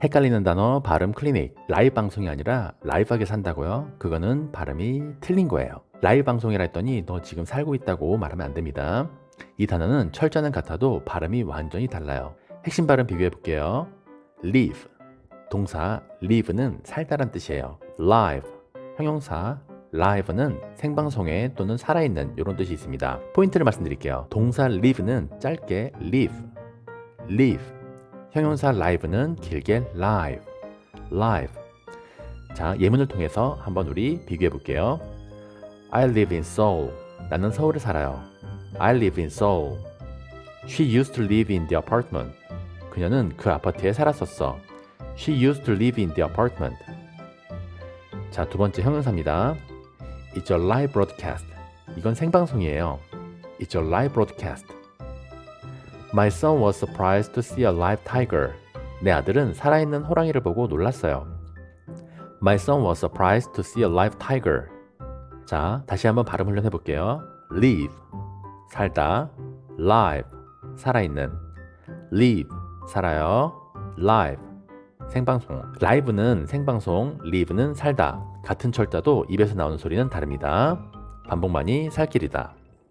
헷갈리는 단어 발음 클리닉. 라이브 방송이 아니라 라이브하게 산다고요? 그거는 발음이 틀린 거예요. 라이브 방송이라 했더니 너 지금 살고 있다고 말하면 안 됩니다. 이 단어는 철자는 같아도 발음이 완전히 달라요. 핵심 발음 비교해 볼게요. live. 동사 live는 살다란 뜻이에요. live. 형용사 live는 생방송에 또는 살아있는 이런 뜻이 있습니다. 포인트를 말씀드릴게요. 동사 live는 짧게 live, live. 형용사 live는 길게 live, live. 자, 예문을 통해서 한번 우리 비교해 볼게요. I live in Seoul. 나는 서울에 살아요. I live in Seoul. She used to live in the apartment. 그녀는 그 아파트에 살았었어. She used to live in the apartment. 자, 두 번째 형용사입니다. It's a live broadcast. 이건 생방송이에요. It's a live broadcast. My son was surprised to see a live tiger. 내 아들은 살아있는 호랑이를 보고 놀랐어요. My son was surprised to see a live tiger. 자, 다시 한번 발음 훈련해 볼게요. live, 살다. live, 살아있는. live, 살아요. live, 생방송. 라이브는 생방송, live는 살다. 같은 철자도 입에서 나오는 소리는 다릅니다. 반복만이 살길이다.